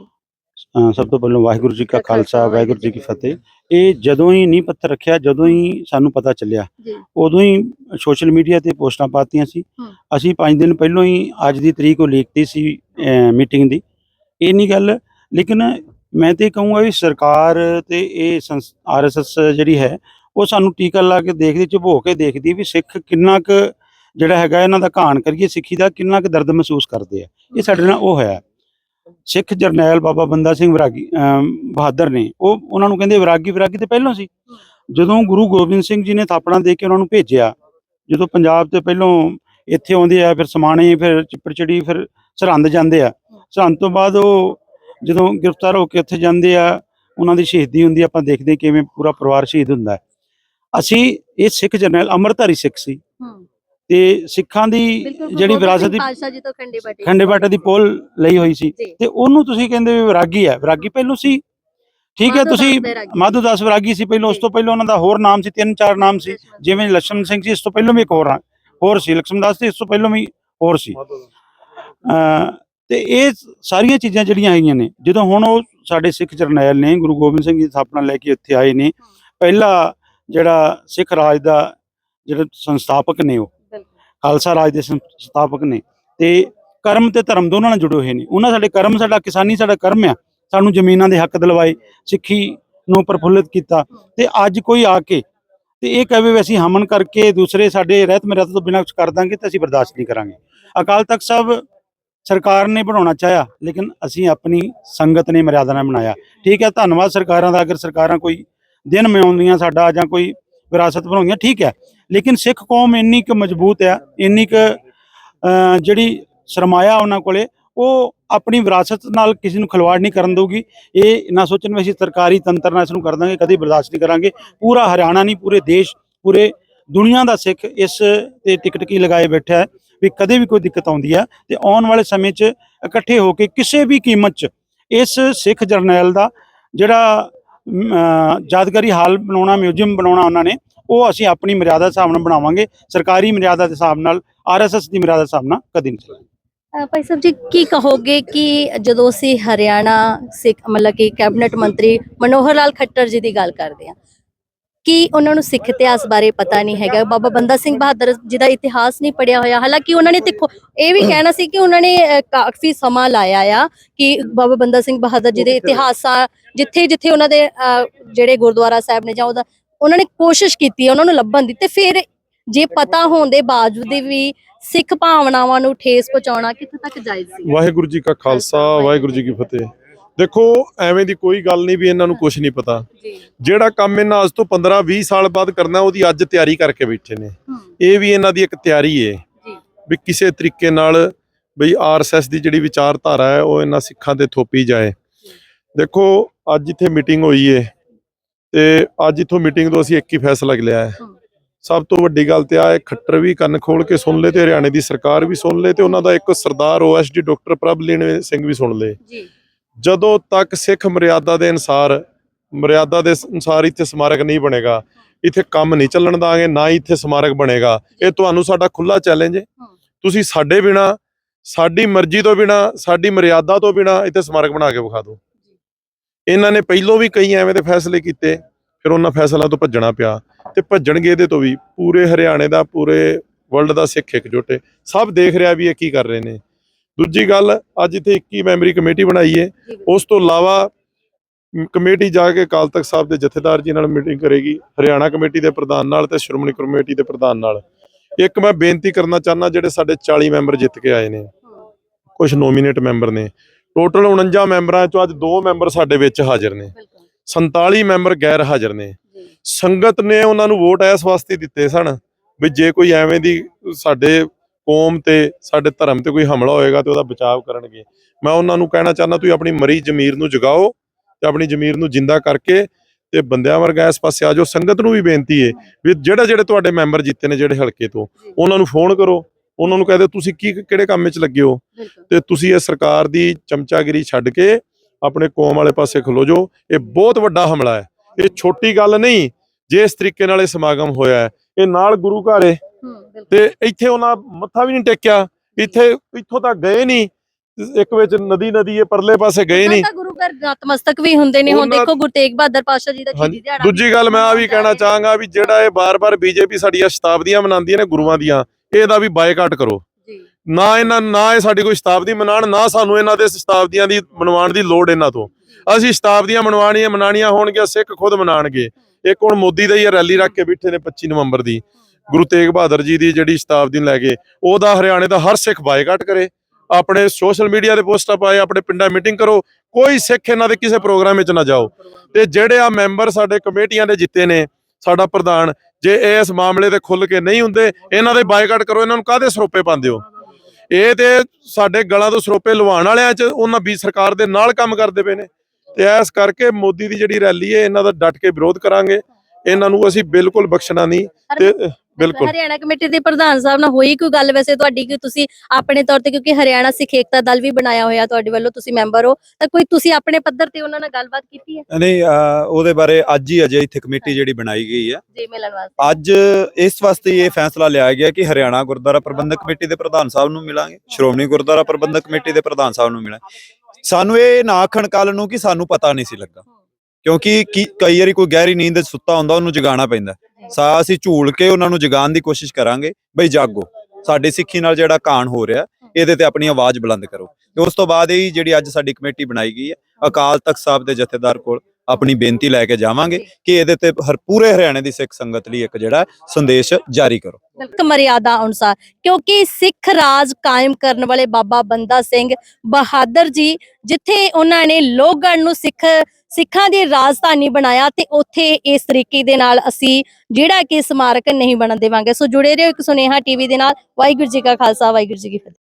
ਸਭ ਤੋਂ ਪਹਿਲਾਂ ਵਾਹਿਗੁਰੂ ਜੀ ਕਾ ਖਾਲਸਾ, ਵਾਹਿਗੁਰੂ ਜੀ ਕੀ ਫਤਿਹ। ਇਹ ਜਦੋਂ ਹੀ ਨਹੀਂ ਪੱਤਰ ਰੱਖਿਆ ਜਦੋਂ ਹੀ ਸਾਨੂੰ ਪਤਾ ਚੱਲਿਆ ਉਦੋਂ ਹੀ ਸੋਸ਼ਲ ਮੀਡੀਆ ਤੇ ਪੋਸਟਾਂ ਪਾਤੀਆਂ ਸੀ। ਅਸੀਂ 5 ਦਿਨ ਪਹਿਲਾਂ ਹੀ ਅੱਜ ਦੀ ਤਰੀਕ ਉਹ ਲਿਖਤੀ ਸੀ ਮੀਟਿੰਗ ਦੀ। ਇਹ ਨਹੀਂ ਗੱਲ ਲੇਕਿਨ ਮੈਂ ਤੇ ਕਹੂੰਗਾ ਵੀ ਸਰਕਾਰ ਤੇ ਇਹ ਆਰਐਸਐਸ ਜਿਹੜੀ ਹੈ ਉਹ ਸਾਨੂੰ ਟੀਕਾ ਲਾ ਕੇ ਦੇਖਦੀ ਝੁਬੋ ਕੇ ਦੇਖਦੀ ਵੀ ਸਿੱਖ ਕਿੰਨਾ ਕੁ ਜਿਹੜਾ ਹੈਗਾ ਇਹਨਾਂ ਦਾ ਕਹਾਣ ਕਰੀਏ ਸਿੱਖੀ ਦਾ ਕਿੰਨਾ ਕੁ ਦਰਦ ਮਹਿਸੂਸ ਕਰਦੇ ਆ। ਇਹ ਸਾਡੇ ਨਾਲ ਉਹ ਹੋਇਆ। ਸਿੱਖ ਜਰਨੈਲ ਬਾਬਾ ਬੰਦਾ ਸਿੰਘ ਵਿਰਾਗੀ ਬਹਾਦਰ ਨੇ, ਉਹ ਉਹਨਾਂ ਨੂੰ ਕਹਿੰਦੇ ਵਿਰਾਗੀ ਵਿਰਾਗੀ ਤੇ ਪਹਿਲਾਂ ਸੀ। ਜਦੋਂ ਗੁਰੂ ਗੋਬਿੰਦ ਸਿੰਘ ਜੀ ਨੇ ਥਾਪਣਾ ਦੇ ਕੇ ਉਹਨਾਂ ਨੂੰ ਭੇਜਿਆ, ਜਦੋਂ ਪੰਜਾਬ ਤੇ ਪਹਿਲੋਂ ਇੱਥੇ ਆਉਂਦੇ ਆ, ਫਿਰ ਸਮਾਣੇ, ਫਿਰ ਚਿੱਪੜਚੜੀ, ਫਿਰ ਸਰਹੰਦ ਜਾਂਦੇ ਆ। ਸਰਹੰਦ ਤੋਂ ਬਾਅਦ ਉਹ ਜਦੋਂ ਗ੍ਰਿਫਤਾਰ ਹੋ ਕੇ ਉੱਥੇ ਜਾਂਦੇ ਆ, ਉਹਨਾਂ ਦੀ ਸ਼ਹੀਦੀ ਹੁੰਦੀ ਆਪਾਂ ਦੇਖਦੇ ਕਿਵੇਂ ਪੂਰਾ ਪਰਿਵਾਰ ਸ਼ਹੀਦ ਹੁੰਦਾ। ਅਸੀਂ ਇਹ ਸਿੱਖ ਜਰਨੈਲ, ਅੰਮ੍ਰਿਤਧਾਰੀ ਸਿੱਖ ਸੀ। ਤੇ ਸਿੱਖਾਂ ਦੀ ਜਿਹੜੀ ਵਿਰਾਸਤ ਦੀ ਪਾਸ਼ਾ ਜੀ ਤੋਂ ਖੰਡੇ ਬਾਟੇ ਖੰਡੇ ਬਾਟੇ ਦੀ ਪੋਲ ਲਈ ਹੋਈ ਸੀ। ਤੇ ਉਹਨੂੰ ਤੁਸੀਂ ਕਹਿੰਦੇ ਵੀ ਵਿਰਾਗੀ ਹੈ ਵਿਰਾਗੀ ਪਹਿਲੋਂ ਸੀ। ਠੀਕ ਹੈ ਤੁਸੀਂ ਮਾਧੂ ਦਾਸ ਵਿਰਾਗੀ ਸੀ ਪਹਿਲੋਂ ਉਸ ਤੋਂ ਪਹਿਲਾਂ ਉਹਨਾਂ ਦਾ ਹੋਰ ਨਾਮ ਸੀ ਤਿੰਨ ਚਾਰ ਨਾਮ ਸੀ। ਜਿਵੇਂ ਲక్ష్ਮਣ ਸਿੰਘ ਸੀ ਇਸ ਤੋਂ ਪਹਿਲਾਂ ਵੀ ਇੱਕ ਹੋਰ ਹੋਰ ਸੀ। ਲక్ష్ਮਣ ਦਾਸ ਸੀ ਇਸ ਤੋਂ ਪਹਿਲਾਂ ਵੀ ਹੋਰ ਸੀ। ਤੇ ਇਹ ਸਾਰੀਆਂ ਚੀਜ਼ਾਂ ਜਿਹੜੀਆਂ ਆਈਆਂ ਨੇ ਜਦੋਂ ਹੁਣ ਉਹ ਸਾਡੇ ਸਿੱਖ ਜਰਨੈਲ ਨੇ ਗੁਰੂ ਗੋਬਿੰਦ ਸਿੰਘ ਜੀ ਦੀ ਸਥਾਪਨਾ ਲੈ ਕੇ ਇੱਥੇ ਆਏ ਨੇ ਪਹਿਲਾ ਜਿਹੜਾ ਸਿੱਖ ਰਾਜ ਦਾ ਜਿਹੜੇ ਸੰਸਥਾਪਕ ਨੇ ਉਹ ਖਾਲਸਾ ਰਾਜ ਦੇ ਸੰਸਥਾਪਕ ਨੇ। ਤੇ ਕਰਮ ਤੇ ਧਰਮ ਦੋਨਾਂ ਨਾਲ ਜੁੜੇ ਹੋਏ ਨੇ। ਉਹਨਾਂ ਸਾਡੇ ਕਰਮ, ਸਾਡਾ ਕਿਸਾਨੀ, ਸਾਡਾ ਕਰਮ ਆ। ਸਾਨੂੰ ਜ਼ਮੀਨਾਂ ਦੇ ਹੱਕ ਦਿਲਵਾਏ, ਸਿੱਖੀ ਨੂੰ ਪ੍ਰਫੁੱਲਿਤ ਕੀਤਾ। ਤੇ ਅੱਜ ਕੋਈ ਆ ਕੇ ਤੇ ਇਹ ਕਹੇ ਵੀ ਅਸੀਂ ਹਮਨ ਕਰਕੇ ਦੂਸਰੇ ਸਾਡੇ ਰਹਿਤ ਮਰਿਆਦਾ ਤੋਂ ਬਿਨਾਂ ਕੁਛ ਕਰ ਦਾਂਗੇ ਤੇ ਅਸੀਂ ਬਰਦਾਸ਼ਤ ਨਹੀਂ ਕਰਾਂਗੇ। ਅਕਾਲ ਤਖਤ ਸਾਹਿਬ ਸਰਕਾਰ ਨੇ ਬਣਾਉਣਾ ਚਾਹਿਆ, ਲੇਕਿਨ ਅਸੀਂ ਆਪਣੀ ਸੰਗਤ ਨੇ ਮਰਿਆਦਾ ਨਾਲ ਬਣਾਇਆ ਠੀਕ ਹੈ, ਧੰਨਵਾਦ ਸਰਕਾਰਾਂ ਦਾ। ਅਗਰ ਸਰਕਾਰਾਂ ਕੋਈ ਦਿਨ ਮਨਾਉਂਦੀਆਂ ਸਾਡਾ ਜਾਂ ਕੋਈ ਵਿਰਾਸਤ ਬਣਾਉਂਦੀਆਂ, ਠੀਕ ਹੈ। ਲੇਕਿਨ ਸਿੱਖ ਕੌਮ ਇੰਨੀ ਕੁ ਮਜ਼ਬੂਤ ਆ, ਇੰਨੀ ਕੁ ਜਿਹੜੀ ਸਰਮਾਇਆ ਉਹਨਾਂ ਕੋਲੇ, ਉਹ ਆਪਣੀ ਵਿਰਾਸਤ ਨਾਲ ਕਿਸੇ ਨੂੰ ਖਿਲਵਾੜ ਨਹੀਂ ਕਰਨ ਦੇਊਗੀ। ਇਹ ਨਾ ਸੋਚਣ ਵੀ ਅਸੀਂ ਸਰਕਾਰੀ ਤੰਤਰ ਨਾਲ ਇਸ ਨੂੰ ਕਰ ਦਾਂਗੇ, ਕਦੀ ਬਰਦਾਸ਼ਤ ਨਹੀਂ ਕਰਾਂਗੇ। ਪੂਰਾ ਹਰਿਆਣਾ ਨਹੀਂ, ਪੂਰੇ ਦੇਸ਼, ਪੂਰੇ ਦੁਨੀਆ ਦਾ ਸਿੱਖ ਇਸ ਤੇ ਟਿਕਟ ਕੀ ਲਗਾਏ ਬੈਠਾ ਹੈ ਵੀ ਕਦੇ ਵੀ ਕੋਈ ਦਿੱਕਤ ਆਉਂਦੀ ਹੈ ਤੇ ਆਉਣ ਵਾਲੇ ਸਮੇਂ 'ਚ ਇਕੱਠੇ ਹੋ ਕੇ ਕਿਸੇ ਵੀ ਕੀਮਤ 'ਚ ਇਸ ਸਿੱਖ ਜਰਨੈਲ ਦਾ ਜਿਹੜਾ ਯਾਦਗਾਰੀ ਹਾਲ ਬਣਾਉਣਾ, ਮਿਊਜ਼ੀਅਮ ਬਣਾਉਣਾ ਉਹਨਾਂ ਨੇ ਉਹ ਅਸੀਂ ਆਪਣੀ ਮਰਿਆਦਾ ਦੇ ਹਿਸਾਬ ਨਾਲ ਬਣਾਵਾਂਗੇ ਸਰਕਾਰੀ ਮਰਿਆਦਾ ਦੇ ਹਿਸਾਬ ਨਾਲ ਆਰਐਸਐਸ ਦੀ ਮਰਿਆਦਾ ਦੇ ਹਿਸਾਬ ਨਾਲ ਕਦੀ ਨਹੀਂ ਚੱਲਾਂਗੇ ਭਾਈ ਸਾਹਿਬ ਜੀ ਕੀ ਕਹੋਗੇ ਕਿ ਜਦੋਂ ਅਸੀਂ ਹਰਿਆਣਾ ਸਿੱਖ ਮਤਲਬ ਕਿ ਕੈਬਨਿਟ ਮੰਤਰੀ ਮਨੋਹਰ ਲਾਲ ਖੱਟਰ ਜੀ ਦੀ ਗੱਲ ਕਰਦੇ ਹਾਂ ਕਿ ਉਹਨਾਂ ਨੂੰ ਸਿੱਖ ਇਤਿਹਾਸ ਬਾਰੇ ਪਤਾ ਨਹੀਂ ਹੈਗਾ? ਬਾਬਾ ਬੰਦਾ ਸਿੰਘ ਬਹਾਦਰ ਜੀ ਦਾ ਇਤਿਹਾਸ ਨਹੀਂ ਪੜਿਆ ਹੋਇਆ। ਹਾਲਾਂਕਿ ਉਹਨਾਂ ਨੇ ਤੇ ਖੁ- ਇਹ ਵੀ ਕਹਿਣਾ ਸੀ ਕਿ ਉਹਨਾਂ ਨੇ ਕਾਫੀ ਸਮਾਂ ਲਾਇਆ ਆ ਕਿ ਬਾਬਾ ਬੰਦਾ ਸਿੰਘ ਬਹਾਦਰ ਜੀ ਦੇ ਇਤਿਹਾਸਾਂ ਜਿੱਥੇ ਜਿੱਥੇ ਉਹਨਾਂ ਦੇ ਜਿਹੜੇ ਗੁਰਦੁਆਰਾ ਸਾਹਿਬ ਨੇ ਜਾਂ ਉਹਦਾ ਉਹਨਾਂ ਨੇ ਕੋਸ਼ਿਸ਼ ਕੀਤੀ ਉਹਨਾਂ ਨੂੰ ਲੱਭਣ ਦੀ ਤੇ ਫਿਰ ਜੇ ਪਤਾ ਹੋਣ ਦੇ ਬਾਵਜੂਦ ਵੀ ਸਿੱਖ ਭਾਵਨਾਵਾਂ ਨੂੰ ਠੇਸ ਪਹੁੰਚਾਉਣਾ ਕਿੱਥੇ ਤੱਕ ਜਾਇਜ਼ ਸੀ? ਵਾਹਿਗੁਰੂ ਜੀ ਕਾ ਖਾਲਸਾ ਵਾਹਿਗੁਰੂ ਜੀ ਕੀ ਫਤਿਹ। ਦੇਖੋ ਐਵੇਂ ਦੀ ਕੋਈ ਗੱਲ ਨਹੀਂ ਵੀ ਇਹਨਾਂ ਨੂੰ ਕੁਝ ਨਹੀਂ ਪਤਾ। ਜੀ। ਜਿਹੜਾ ਕੰਮ ਇਹਨਾਂ ਅੱਜ ਤੋਂ 15 20 ਸਾਲ ਬਾਅਦ ਕਰਨਾ ਉਹਦੀ ਅੱਜ ਤਿਆਰੀ ਕਰਕੇ ਬੈਠੇ ਨੇ। ਇਹ ਵੀ ਇਹਨਾਂ ਦੀ ਇੱਕ ਤਿਆਰੀ ਏ। ਜੀ। ਵੀ ਕਿਸੇ ਤਰੀਕੇ ਨਾਲ ਬਈ ਆਰਐਸਐਸ ਦੀ ਜਿਹੜੀ ਵਿਚਾਰਧਾਰਾ ਹੈ ਉਹ ਇਹਨਾਂ ਸਿੱਖਾਂ ਤੇ ਥੋਪੀ ਜਾਏ। ਦੇਖੋ ਅੱਜ ਇੱਥੇ ਮੀਟਿੰਗ ਹੋਈ ਏ। ਤੇ ਅੱਜ ਇੱਥੋਂ ਮੀਟਿੰਗ ਤੋਂ ਅਸੀਂ ਇੱਕ ਹੀ ਫੈਸਲਾ ਲਿਆ ਹੈ। ਸਭ ਤੋਂ ਵੱਡੀ ਗੱਲ ਤੇ ਆ ਹੈ ਖੱਟਰ ਵੀ ਕੰਨ ਖੋਲ ਕੇ ਸੁਣ ਲੇ ਤੇ ਹਰਿਆਣੇ ਦੀ ਸਰਕਾਰ ਵੀ ਸੁਣ ਲੇ ਤੇ ਉਹਨਾਂ ਦਾ ਇੱਕ ਸਰਦਾਰ ਓਐਸਡੀ ਡਾਕਟਰ ਪ੍ਰਭਲੀਨ ਸਿੰਘ ਵੀ ਸੁਣ ਲੇ। ਜਦੋਂ ਤੱਕ ਸਿੱਖ ਮਰਿਆਦਾ ਦੇ ਅਨਸਾਰ ਮਰਿਆਦਾ ਦੇ ਅਨਸਾਰ ਇੱਥੇ ਸਮਾਰਕ ਨਹੀਂ ਬਣੇਗਾ ਇੱਥੇ ਕੰਮ ਨਹੀਂ ਚੱਲਣ ਦਾਂਗੇ ਨਾ ਹੀ ਇੱਥੇ ਸਮਾਰਕ ਬਣੇਗਾ। ਇਹ ਤੁਹਾਨੂੰ ਸਾਡਾ ਖੁੱਲਾ ਚੈਲੰਜ ਹੈ। ਤੁਸੀਂ ਸਾਡੇ ਬਿਨਾ ਸਾਡੀ ਮਰਜ਼ੀ ਤੋਂ ਬਿਨਾ ਸਾਡੀ ਮਰਿਆਦਾ ਤੋਂ ਬਿਨਾ ਇੱਥੇ ਸਮਾਰਕ ਬਣਾ ਕੇ ਵਿਖਾ ਦਿਓ। ਇਹਨਾਂ ਨੇ ਪਹਿਲੋਂ ਵੀ ਕਈ ਐਵੇਂ ਦੇ ਫੈਸਲੇ ਕੀਤੇ ਫਿਰ ਉਹਨਾਂ ਫੈਸਲਿਆਂ ਤੋਂ ਭੱਜਣਾ ਪਿਆ ਤੇ ਭੱਜਣਗੇ ਇਹਦੇ ਤੋਂ ਵੀ। ਪੂਰੇ ਹਰਿਆਣੇ ਦਾ ਪੂਰੇ ਵਰਲਡ ਦਾ ਸਿੱਖ ਇਕਜੁੱਟ ਹੈ। ਸਭ ਦੇਖ ਰਿਹਾ ਵੀ ਇਹ ਕੀ ਕਰ ਰਹੇ ਨੇ। ਦੂਜੀ ਗੱਲ ਅੱਜ ਇੱਥੇ 21 ਮੈਂਬਰੀ ਕਮੇਟੀ ਬਣਾਈ ਹੈ। ਉਸ ਤੋਂ ਇਲਾਵਾ ਕਮੇਟੀ ਜਾ ਕੇ ਅਕਾਲ ਤਖਤ ਸਾਹਿਬ ਦੇ ਜਥੇਦਾਰ ਜੀ ਨਾਲ ਮੀਟਿੰਗ ਕਰੇਗੀ ਹਰਿਆਣਾ ਕਮੇਟੀ ਦੇ ਪ੍ਰਧਾਨ ਨਾਲ ਤੇ ਸ਼੍ਰੋਮਣੀ ਕਮੇਟੀ ਦੇ ਪ੍ਰਧਾਨ ਨਾਲ। ਇੱਕ ਮੈਂ ਬੇਨਤੀ ਕਰਨਾ ਚਾਹਨਾ ਜਿਹੜੇ ਸਾਡੇ 40 ਮੈਂਬਰ ਜਿੱਤ ਕੇ ਆਏ ਨੇ ਕੁਝ ਨੋਮੀਨੇਟ ਮੈਂਬਰ ਨੇ। ਟੋਟਲ 49 ਮੈਂਬਰਾਂ ਚੋਂ ਅੱਜ 2 ਮੈਂਬਰ ਸਾਡੇ ਵਿੱਚ ਹਾਜ਼ਰ ਨੇ। ਬਿਲਕੁਲ। 47 ਮੈਂਬਰ ਗੈਰ ਹਾਜ਼ਰ ਨੇ। ਸੰਗਤ ਨੇ ਉਹਨਾਂ ਨੂੰ ਵੋਟ ਇਸ ਵਾਸਤੇ ਦਿੱਤੇ ਸਨ ਵੀ ਜੇ ਕੋਈ ਐਵੇਂ ਦੀ ਸਾਡੇ ਕੌਮ ਤੇ ਸਾਡੇ ਧਰਮ ਤੇ ਕੋਈ ਹਮਲਾ ਹੋਏਗਾ ਤੇ ਉਹਦਾ ਬਚਾਅ ਕਰਨਗੇ। ਮੈਂ ਉਹਨਾਂ ਨੂੰ ਕਹਿਣਾ ਚਾਹੁੰਦਾ ਤੁਸੀਂ ਆਪਣੀ ਮਰੀ ਜ਼ਮੀਰ ਨੂੰ ਜਗਾਓ ਤੇ ਆਪਣੀ ਜ਼ਮੀਰ ਨੂੰ ਜਿੰਦਾ ਕਰਕੇ ਤੇ ਬੰਦਿਆਂ ਵਰਗਾ ਇਸ ਪਾਸੇ ਆ ਜਾਓ। ਸੰਗਤ ਨੂੰ ਵੀ ਬੇਨਤੀ ਹੈ ਵੀ ਜਿਹੜੇ ਜਿਹੜੇ ਤੁਹਾਡੇ ਮੈਂਬਰ ਜਿੱਤੇ ਨੇ ਜਿਹੜੇ ਹਲਕੇ ਤੋਂ ਉਹਨਾਂ ਨੂੰ ਫੋਨ ਕਰੋ। ਉਹਨਾਂ ਨੂੰ ਕਹਦੇ ਤੁਸੀਂ ਕੀ ਕਿਹੜੇ ਕੰਮ ਵਿੱਚ ਲੱਗੇ ਹੋ? ਤੇ ਤੁਸੀਂ ਇਹ ਸਰਕਾਰ ਦੀ ਚਮਚਾਗਿਰੀ ਛੱਡ ਕੇ ਆਪਣੇ ਕੌਮ ਵਾਲੇ ਪਾਸੇ ਖਲੋ ਜਾਓ। ਇਹ ਬਹੁਤ ਵੱਡਾ ਹਮਲਾ ਹੈ। ਇਹ ਛੋਟੀ ਗੱਲ ਨਹੀਂ ਜੇ ਇਸ ਤਰੀਕੇ ਨਾਲ ਇਹ ਸਮਾਗਮ ਹੋਇਆ ਹੈ। ਇਹ ਨਾਲ ਗੁਰੂ ਘਰ ਹੈ। ਤੇ ਇੱਥੇ ਉਹਨਾਂ ਮੱਥਾ ਵੀ ਨਹੀਂ ਟੇਕਿਆ। ਇੱਥੇ ਇੱਥੋਂ ਤੱਕ ਗਏ ਨਹੀਂ। ਇੱਕ ਵਿੱਚ ਨਦੀ ਨਦੀ ਇਹ ਪਰਲੇ ਪਾਸੇ ਗਏ ਨਹੀਂ। ਤਾਂ ਗੁਰੂ ਘਰ ਨਤਮਸਤਕ ਵੀ ਹੁੰਦੇ ਨੇ। ਹੁਣ ਦੇਖੋ ਗੁਰੂ ਤੇਗ ਬਹਾਦਰ ਪਾਤਸ਼ਾਹ ਜੀ ਦਾ। ਸ਼ਹੀਦੀ ਦਿਹਾੜਾ ਦੂਜੀ ਗੱਲ ਮੈਂ ਆ ਵੀ ਕਹਿਣਾ ਚਾਹਾਂਗਾ ਵੀ ਜਿਹੜਾ ਇਹ ਬਾਰ-ਬਾਰ ਬੀਜੇਪੀ ਸਾਡੀਆਂ ਸ਼ਤਾਬਦੀਆਂ ਮਨਾਉਂਦੀ ਹੈ ਨਾ ਗੁਰੂਆਂ ਦੀਆਂ ਇਹਦਾ ਵੀ ਬਾਈਕਾਟ ਕਰੋ। ਜੀ। ਨਾ ਇਹਨਾਂ ਨਾ ਇਹ ਸਾਡੀ ਕੋਈ ਸ਼ਤਾਬਦੀ ਮਨਾਉਣ ਨਾ ਸਾਨੂੰ ਇਹਨਾਂ ਦੇ ਸ਼ਤਾਬਦੀਆਂ ਦੀ ਮਨਵਾਉਣ ਦੀ ਲੋੜ ਇਹਨਾਂ ਤੋਂ। ਅਸੀਂ ਸ਼ਤਾਬਦੀਆਂ ਮਨਵਾਉਣੀਆਂ ਮਨਾਣੀਆਂ ਹੋਣਗੀਆਂ ਸਿੱਖ ਖੁਦ ਮਨਾਣਗੇ ਇੱਕ ਹੁਣ ਮੋਦੀ ਦਾ ਹੀ ਰੈਲੀ ਰੱਖ ਕੇ ਬੈਠੇ ਨੇ 25 ਨਵੰਬਰ ਦੀ। ਗੁਰੂ ਤੇਗ ਬਹਾਦਰ ਜੀ ਦੀ ਜਿਹੜੀ ਸ਼ਤਾਬਦੀ ਨੂੰ ਲੈ ਕੇ ਉਹਦਾ ਹਰਿਆਣੇ ਦਾ ਹਰ ਸਿੱਖ ਬਾਈਕਾਟ ਕਰੇ। ਆਪਣੇ ਸੋਸ਼ਲ ਮੀਡੀਆ ਤੇ ਪੋਸਟਾਂ ਪਾਏ ਆਪਣੇ ਪਿੰਡਾਂ ਮੀਟਿੰਗ ਕਰੋ। ਕੋਈ ਸਿੱਖ ਇਹਨਾਂ ਦੇ ਕਿਸੇ ਪ੍ਰੋਗਰਾਮ ਵਿੱਚ ਨਾ ਜਾਓ। ਤੇ ਜਿਹੜੇ ਆ ਮੈਂਬਰ ਸਾਡੇ ਕਮੇਟੀਆਂ ਦੇ ਜਿੱਤੇ ਨੇ ਸਾਡਾ ਪ੍ਰਧਾਨ, ਜੇ ਇਸ ਮਾਮਲੇ ਤੇ ਖੁੱਲ ਕੇ ਨਹੀਂ ਹੁੰਦੇ, ਇਹਨਾਂ ਦੇ ਬਾਈਕਾਟ ਕਰੋ, ਇਹਨਾਂ ਨੂੰ ਕਾਹਦੇ ਸਰੋਪੇ ਪਾਉਂਦੇ ਹੋ? ਇਹ ਤੇ ਸਾਡੇ ਗਲਾਂ ਤੋਂ ਸਰੋਪੇ ਲਵਾਉਣ ਵਾਲਿਆਂ 'ਚ ਉਹਨਾਂ ਵੀ ਸਰਕਾਰ ਦੇ ਨਾਲ ਕੰਮ ਕਰਦੇ ਪਏ ਨੇ। ਤੇ ਇਸ ਕਰਕੇ ਮੋਦੀ ਦੀ ਜਿਹੜੀ ਰੈਲੀ ਹੈ ਇਹਨਾਂ ਦਾ ਡਟ ਕੇ ਵਿਰੋਧ ਕਰਾਂਗੇ। ਇਹਨਾਂ ਨੂੰ ਅਸੀਂ ਬਿਲਕੁਲ ਬਖਸ਼ਣਾ ਨਹੀਂ। ਤੇ ਬਿਲਕੁਲ। ਹਰਿਆਣਾ ਕਮੇਟੀ ਦੇ ਪ੍ਰਧਾਨ ਸਾਹਿਬ ਨਾਲ ਹੋਈ ਕੋਈ ਗੱਲ ਵੈਸੇ ਤੁਹਾਡੀ ਕਿ ਤੁਸੀਂ ਆਪਣੇ ਤੌਰ ਤੇ ਕਿਉਂਕਿ ਹਰਿਆਣਾ ਸਿੱਖ ਏਕਤਾ ਦਲ ਵੀ ਬਣਾਇਆ ਹੋਇਆ ਤੁਹਾਡੇ ਵੱਲੋਂ ਤੁਸੀਂ ਮੈਂਬਰ ਹੋ। ਤਾਂ ਕੋਈ ਤੁਸੀਂ ਆਪਣੇ ਪੱਧਰ ਤੇ ਉਹਨਾਂ ਨਾਲ ਗੱਲਬਾਤ ਕੀਤੀ ਹੈ? ਨਹੀਂ ਅਹ, ਉਹਦੇ ਬਾਰੇ ਅੱਜ ਹੀ ਅਜੇ ਇੱਥੇ ਕਮੇਟੀ ਜਿਹੜੀ ਬਣਾਈ ਗਈ ਹੈ। ਜੀ ਮਿਲਣ ਵਾਸਤੇ। ਅੱਜ ਇਸ ਵਾਸਤੇ ਇਹ ਫੈਸਲਾ ਲਿਆ ਗਿਆ ਕਿ ਹਰਿਆਣਾ ਗੁਰਦੁਆਰਾ ਪ੍ਰਬੰਧਕ ਕਮੇਟੀ ਦੇ ਪ੍ਰਧਾਨ ਸਾਹਿਬ ਨੂੰ ਮਿਲਾਂਗੇ ਸ਼੍ਰੋਮਣੀ ਗੁਰਦੁਆਰਾ ਪ੍ਰਬੰਧਕ ਕਮੇਟੀ ਦੇ ਪ੍ਰਧਾਨ ਸਾਹਿਬ ਨੂੰ ਮਿਲਾਂਗੇ। ਸਾਨੂੰ ਇਹ ਨਾ ਆਖਣ ਕੱਲ ਨੂੰ ਕਿ ਸਾਨੂੰ ਪਤਾ ਨਹੀਂ ਸੀ ਲੱਗਾ। ਕਿਉਂਕਿ ਕੀ- ਕਈ ਵਾਰੀ ਕੋਈ ਗਹਿਰੀ ਨੀਂਦ 'ਚ ਸੁੱਤਾ ਹੁੰਦਾ, ਉਹਨੂੰ ਜਗਾਉਣਾ ਪੈਂਦਾ। ਸਾ ਅਸੀਂ ਝੂਲ ਕੇ ਉਹਨਾਂ ਨੂੰ ਜਗਾਉਣ ਦੀ ਕੋਸ਼ਿਸ਼ ਕਰਾਂਗੇ, ਬਈ ਜਾਗੋ, ਸਾਡੇ ਸਿੱਖੀ ਨਾਲ ਜਿਹੜਾ ਕਾਂਡ ਹੋ ਰਿਹਾ, ਇਹਦੇ ਤੇ ਆਪਣੀ ਆਵਾਜ਼ ਬੁਲੰਦ ਕਰੋ। ਤੇ ਉਸ ਤੋਂ ਬਾਅਦ ਇਹ ਜਿਹੜੀ ਅੱਜ ਸਾਡੀ ਕਮੇਟੀ ਬਣਾਈ ਗਈ ਹੈ, ਅਕਾਲ ਤਖਤ ਸਾਹਿਬ ਦੇ ਜਥੇਦਾਰ ਕੋਲ ਆਪਣੀ ਬੇਨਤੀ ਲੈ ਕੇ ਜਾਵਾਂਗੇ ਕਿ ਇਹਦੇ ਤੇ ਹਰ ਪੂਰੇ ਹਰਿਆਣੇ ਦੀ ਸਿੱਖ ਸੰਗਤ ਲਈ ਇੱਕ ਜਿਹੜਾ ਸੰਦੇਸ਼ ਜਾਰੀ ਕਰੋ। ਬਿਲਕੁਲ ਮਰਿਆਦਾ ਅਨੁਸਾਰ ਕਿਉਂਕਿ ਸਿੱਖ ਰਾਜ ਕਾਇਮ ਕਰਨ ਵਾਲੇ ਬਾਬਾ ਬੰਦਾ ਸਿੰਘ ਬਹਾਦਰ ਜੀ ਜਿੱਥੇ ਉਹਨਾਂ ਨੇ ਲੋਹਗੜ੍ਹ ਨੂੰ ਸਿੱਖ ਸਿੱਖਾਂ ਦੀ ਰਾਜਧਾਨੀ ਬਣਾਇਆ ਤੇ ਉੱਥੇ ਇਸ ਤਰੀਕੇ ਦੇ ਨਾਲ ਅਸੀਂ ਜਿਹੜਾ ਕਿ ਸਮਾਰਕ ਨਹੀਂ ਬਣਨ ਦੇਵਾਂਗੇ। ਸੋ ਜੁੜੇ ਰਹੋ ਇੱਕ ਸੁਨੇਹਾ ਟੀਵੀ ਦੇ ਨਾਲ। ਵਾਹਿਗੁਰੂ ਜੀ ਕਾ ਖਾਲਸਾ ਵਾਹਿਗੁਰੂ ਜੀ ਕੀ ਫਤਿਹ।